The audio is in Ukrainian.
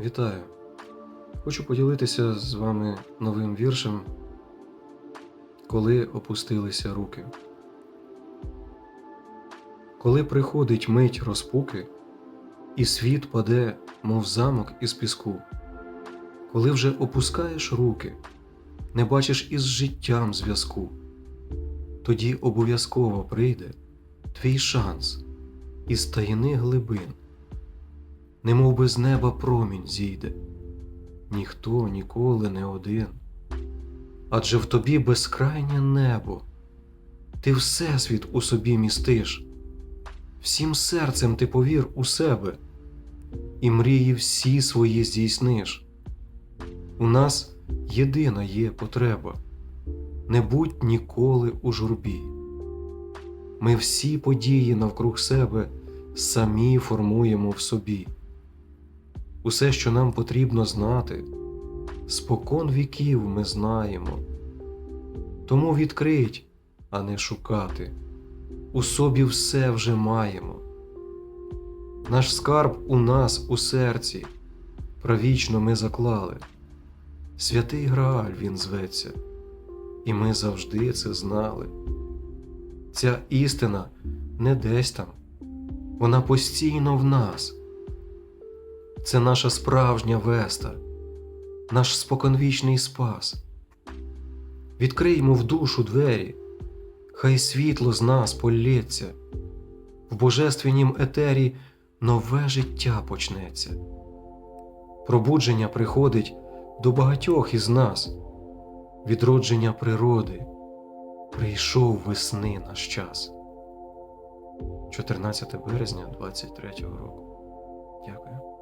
Вітаю! Хочу поділитися з вами новим віршем, коли опустилися руки. Коли приходить мить розпуки, і світ паде, мов замок із піску, коли вже опускаєш руки, не бачиш із життям зв'язку, тоді обов'язково прийде твій шанс із таїни глибин немов би з неба промінь зійде, ніхто ніколи не один. Адже в тобі безкрайнє небо, ти всесвіт у собі містиш, всім серцем ти повір у себе, і мрії всі свої здійсниш. У нас єдина є потреба не будь ніколи у журбі. Ми всі події навкруг себе самі формуємо в собі. Усе, що нам потрібно знати, спокон віків ми знаємо. Тому відкрить, а не шукати. У собі все вже маємо. Наш скарб у нас у серці, правічно ми заклали. Святий Грааль він зветься, і ми завжди це знали. Ця істина не десь там, вона постійно в нас. Це наша справжня веста, наш споконвічний спас. Відкриймо в душу двері, хай світло з нас полється, в божественнім етері нове життя почнеться. Пробудження приходить до багатьох із нас, відродження природи, прийшов весни наш час. 14 березня 23 року. Дякую.